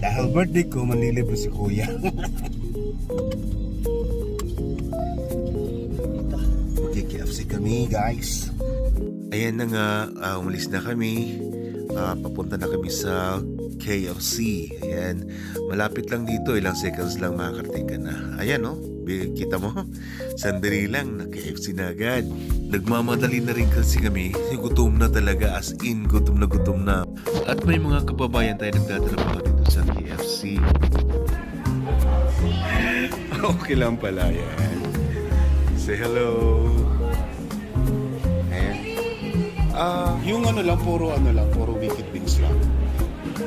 Dahil birthday ko, manlilibre si kuya. Mag-KFC kami, guys. Ayan na nga, ah, umalis na kami. Ah, papunta na kami sa KFC. Ayan, malapit lang dito, ilang seconds lang makakarating ka na. Ayan, no? Bi- Kita mo? Sandali lang, na KFC na agad. Nagmamadali na rin kasi kami. Gutom na talaga, as in, gutom na gutom na. At may mga kababayan tayo nagtatrabaho sa KFC. okay lang pala yan. Say hello. Ayan. Ah, yung ano lang, puro ano lang, puro wicked wings lang.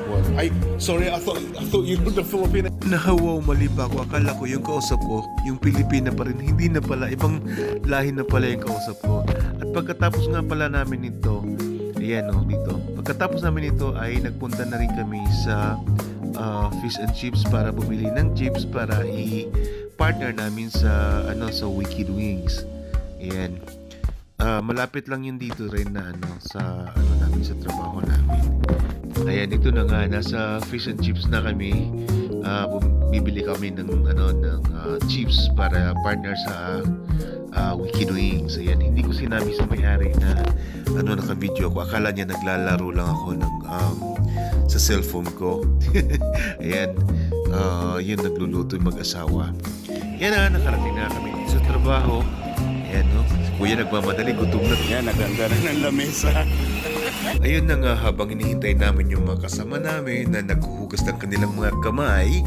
Well, ay, sorry, I thought, I thought you were the Filipino. Nahawaw, mali pa ako. Akala ko yung kausap ko, yung Pilipina pa rin. Hindi na pala, ibang lahi na pala yung kausap ko. At pagkatapos nga pala namin nito, ayan o, dito. Pagkatapos namin ito ay nagpunta na rin kami sa ah, fish and chips para bumili ng chips para i-partner namin sa ano sa Wicked Wings. Ayan. Ah, malapit lang yun dito rin na ano sa ano namin sa trabaho namin. Ayan, ito na nga nasa fish and chips na kami. Bum- bibili kami ng ano ng ah, chips para partner sa ah, Wicked Wings. Ayan, hindi ko sinabi sa may-ari na ano naka-video ako. Akala niya naglalaro lang ako ng um, sa cellphone ko. Ayan, ah, yun nagluluto yung mag-asawa. Yan na, nakarating na kami sa trabaho. Ayan, no? Kuya nagmamadali, gutom na. Yan, naganda na ng lamesa. Ayun na nga, habang hinihintay namin yung mga kasama namin na naghuhugas ng kanilang mga kamay,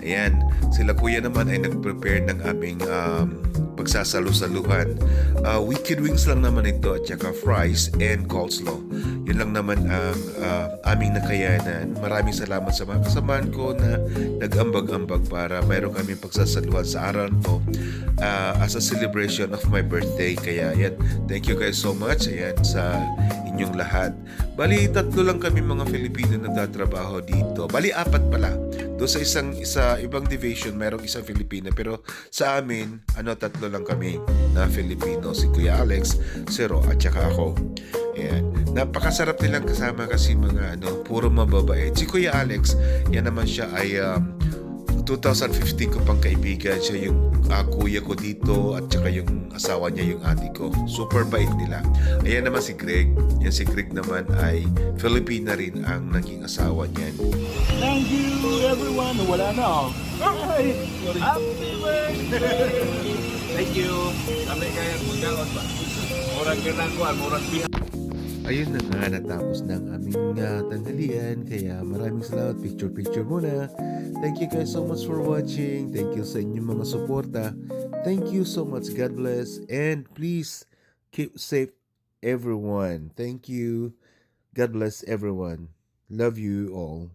ayan, sila kuya naman ay nag-prepare ng aming um, pagsasalu-saluhan. Uh, wicked wings lang naman ito at saka fries and coleslaw. Yun lang naman ang uh, aming nakayanan. Maraming salamat sa mga kasamaan ko na nag-ambag-ambag para mayroon kami pagsasaluhan sa araw to uh, as a celebration of my birthday. Kaya yan, thank you guys so much. Ayan, sa inyong lahat. Bali, tatlo lang kami mga Filipino na nagtatrabaho dito. Bali, apat pala. Doon sa isang isa ibang division, mayroong isang Filipino. Pero sa amin, ano, tatlo lang kami na Filipino. Si Kuya Alex, si Ro, at saka ako. Ayan. Napakasarap nilang kasama kasi mga ano, puro mababait. Si Kuya Alex, yan naman siya ay um, 2015 ko pang kaibigan. Siya yung ah, kuya ko dito at saka yung asawa niya yung ate ko. Super bait nila. Ayan naman si Greg. Yan si Greg naman ay Filipina rin ang naging asawa niyan. Thank you everyone. Wala na oh. Happy birthday! Thank you. Kami kaya magkaon ba? Murag ginagawa, murag biha. Ayun na nga, natapos ng aming uh, tanghalian. Kaya maraming salamat. Picture-picture muna. Thank you guys so much for watching. Thank you sa inyong mga suporta. Thank you so much. God bless. And please, keep safe everyone. Thank you. God bless everyone. Love you all.